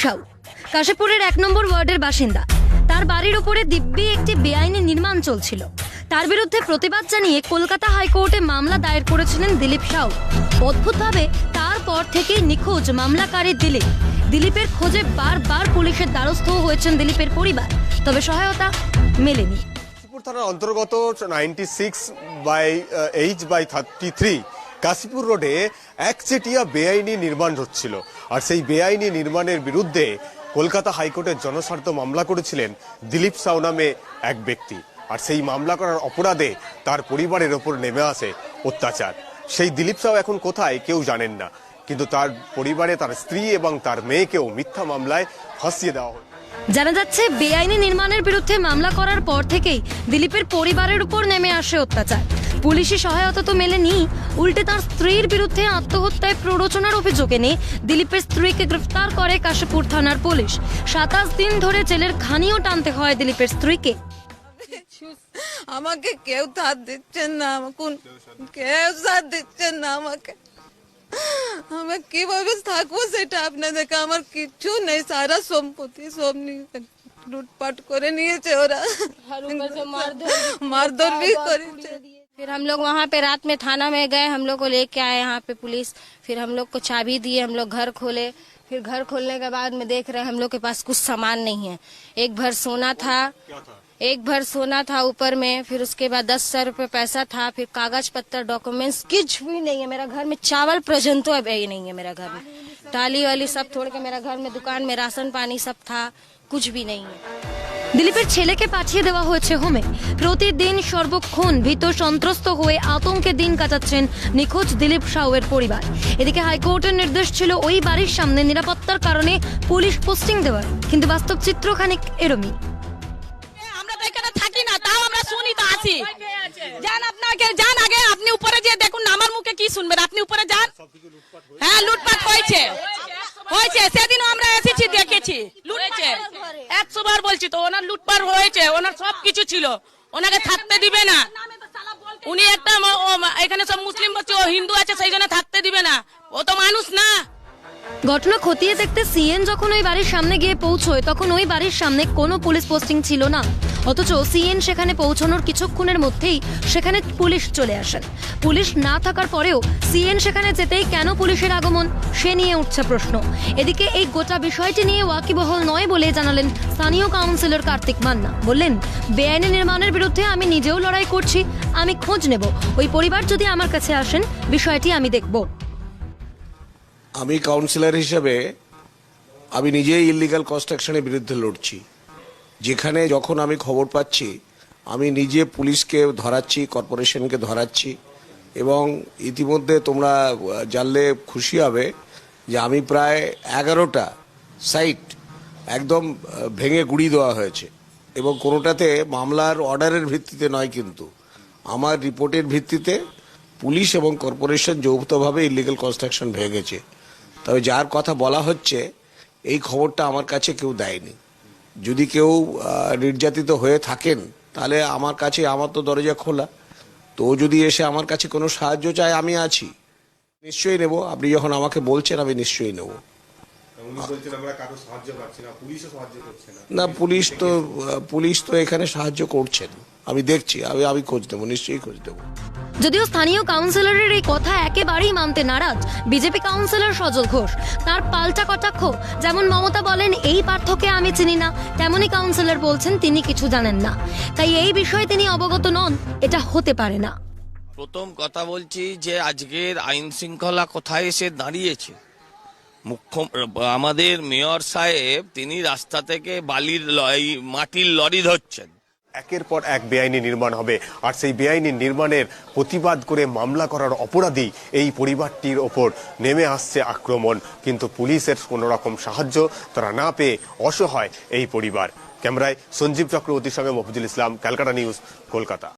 সাউ। কাশীপুরের এক নম্বর ওয়ার্ডের বাসিন্দা। তার বাড়ির উপরে দিব্যি একটি বেআইনি নির্মাণ চলছিল। তার বিরুদ্ধে প্রতিবাদ জানিয়ে কলকাতা হাইকোর্টে মামলা দায়ের করেছিলেন দিলীপ সাউ। অদ্ভুতভাবে তারপর থেকেই নিখোঁজ মামলাকারী দিলীপ। দিলীপের খোঁজে বারবার পুলিশের দ্বারস্থ হয়েছেন দিলীপের পরিবার, তবে সহায়তা মেলেনি। থানার অন্তর্গত ninety six by H by thirty three Kashipur রোডে একচেটিয়া বেআইনি নির্মাণ হচ্ছিল। আর সেই বেআইনি নির্মাণের বিরুদ্ধে কলকাতা হাইকোর্টের জনস্বার্থ মামলা করেছিলেন দিলীপ সাউ নামে এক ব্যক্তি। আর সেই মামলা করার অপরাধে তার পরিবারের ওপর নেমে আসে অত্যাচার। সেই দিলীপ সাউ এখন কোথায় কেউ জানেন না। কিন্তু তার পরিবারে তার স্ত্রী এবং তার মেয়েকেও মিথ্যা মামলায় ফাঁসিয়ে দেওয়া হয়। জানা যাচ্ছে, বেআইনি নির্মাণের বিরুদ্ধে মামলা করার পর থেকেই দিলীপের পরিবারের উপর নেমে আসে অত্যাচার। পুলিশি সহায়তা তো মেলেনি। উল্টে তার স্ত্রীর বিরুদ্ধে আত্মহত্যায় প্ররোচনার অভিযোগ এনে দিলীপের স্ত্রীকে গ্রেফতার করে কাশীপুর থানার পুলিশ। সাতাশ দিন ধরে জেলের ঘানিও টানতে হয় দিলীপের স্ত্রীকে। আমাকে কেউ তার দিচ্ছেন না কোন কেউ সাথ দিচ্ছেন না আমাকে। আমি কীভাবে থাকব সেটা আপনাদেরকে আমার কিচ্ছু নেই সারা সম্পত্তি সব নিয়ে লুটপাট করে নিয়েছে ওরা। মারধর মারধর করে? फिर हम लोग वहाँ पे रात में थाना में गए हम लोग को लेके आए यहाँ पे पुलिस। फिर हम लोग को चाबी दिए हम लोग घर खोले। फिर घर खोलने के बाद में देख रहे हैं हम लोग के पास कुछ सामान नहीं है। एक भर सोना था एक भर सोना था ऊपर में फिर उसके बाद दस सौ रुपये पैसा था फिर कागज़ पत्तर डॉक्यूमेंट्स कुछ भी नहीं है। मेरा घर में चावल पर्यंत अभी नहीं है मेरा घर में। टाली वाली सब छोड़ के मेरा घर में दुकान में राशन पानी सब था कुछ भी नहीं है। দিলীপের ছেলেকে পাঠিয়ে দেওয়া হয়েছে হোমে। প্রতিদিন সর্বক্ষণ ভীত সন্ত্রস্ত হয়ে আতঙ্কে দিন কাটাচ্ছেন নিখোঁজ দিলীপ সাউয়ের পরিবার। এদিকে হাইকোর্টের নির্দেশ ছিল ওই বাড়ির সামনে নিরাপত্তার কারণে পুলিশ পোস্টিং দেওয়ার, কিন্তু বাস্তব চিত্র খানিক এরমই। আমরা এখানে থাকি না, তাও আমরা শুনি যান আপনাকে, যান আগে, আপনি উপরে দেখুন আমার মুখে শুনবেন? আপনি উপরে যান। হ্যাঁ লুটপাট হয়েছে। হয়েছে, সেদিনও আমরা এসেছি, দেখেছি। একশো বার বলছি তো ওনার লুটপাট হয়েছে ওনার সব কিছু ছিল। ওনাকে থাকতে দিবে না। উনি একটা এখানে সব মুসলিম বলছে ও হিন্দু আছে সেই জন্য থাকতে দিবে না। ও তো মানুষ না। ঘটনা খতিয়ে দেখতে সিএন যখন ওই বাড়ির সামনে গিয়ে পৌঁছয় তখন ওই বাড়ির সামনে কোনো পুলিশ পোস্টিং ছিল না। অথচ সিএন সেখানে পৌঁছানোর কিছুক্ষণের মধ্যেই সেখানে পুলিশ চলে আসেন। পুলিশ না থাকার পরেও সিএন সেখানে যেতেই কেন পুলিশের আগমন, সে নিয়ে উঠছে প্রশ্ন। এদিকে এই গোটা বিষয়টি নিয়ে ওয়াকিবহল নয় বলে জানালেন স্থানীয় কাউন্সিলর কার্তিক মান্না। বললেন, বেআইনি নির্মাণের বিরুদ্ধে আমি নিজেও লড়াই করছি, আমি খোঁজ নেব। ওই পরিবার যদি আমার কাছে আসেন, বিষয়টি আমি দেখব। আমি কাউন্সিলর হিসেবে আমি নিজেই ইলিগাল কনস্ট্রাকশনের বিরুদ্ধে লড়ছি। যেখানে যখন আমি খবর পাচ্ছি, আমি নিজে পুলিশকে ধরাচ্ছি, কর্পোরেশনকে ধরাচ্ছি, এবং ইতিমধ্যে তোমরা জানলে খুশি হবে যে আমি প্রায় এগারোটা সাইট একদম ভেঙে গুড়ি দেওয়া হয়েছে। এবং কোনোটাতে মামলার অর্ডারের ভিত্তিতে নয় কিন্তু, আমার রিপোর্টের ভিত্তিতে পুলিশ এবং কর্পোরেশন যৌথভাবে ইলিগাল কনস্ট্রাকশন ভেঙেছে। তবে যার কথা বলা হচ্ছে, এই খবরটা আমার কাছে কেউ দেয়নি। যদি কেউ নির্যাতিত হয়ে থাকেন, তাহলে আমার কাছে আমার তো দরজা খোলা। তো যদি এসে আমার কাছে কোনো সাহায্য চায়, আমি আছি। নিশ্চয়ই নেব। আপনি যখন আমাকে বলছেন, আমি নিশ্চয়ই নেব। না পুলিশও সাহায্য করছে না। না পুলিশ তো পুলিশ তো এখানে সাহায্য করছেন। আমি দেখছি আমি আমি খোঁজ দেবো নিশ্চয়ই খোঁজ দেবো যদিও স্থানীয় কাউন্সিলরের এই কথা একেবারেই মানতে নারাজ বিজেপি কাউন্সিলর সজল ঘোষ। তার পাল্টা কটাক্ষ যেমন মমতা বলেন এই পার্থকে আমি চিনি না। তেমনই কাউন্সিলর বলছেন তিনি কিছু জানেন না। তাই এই বিষয়ে তিনি অবগত নন এটা হতে পারে না। প্রথম কথা বলছি যে আজকের আইন শৃঙ্খলা কোথায় এসে দাঁড়িয়েছে? মুখ্য আমাদের মেয়র সাহেব, তিনি রাস্তা থেকে বালির মাটির লরি ধরছেন। একের পর এক বেআইনি নির্মাণ হবে। আর সেই বেআইনি নির্মাণের প্রতিবাদ করে মামলা করার অপরাধী এই পরিবারটির ওপর নেমে আসছে আক্রমণ। কিন্তু পুলিশের কোনো রকম সাহায্য তারা না পেয়ে অসহায় এই পরিবার। ক্যামেরায় সঞ্জীব চক্রবর্তীর সঙ্গে মফিজুল ইসলাম, ক্যালকাটা নিউজ, কলকাতা।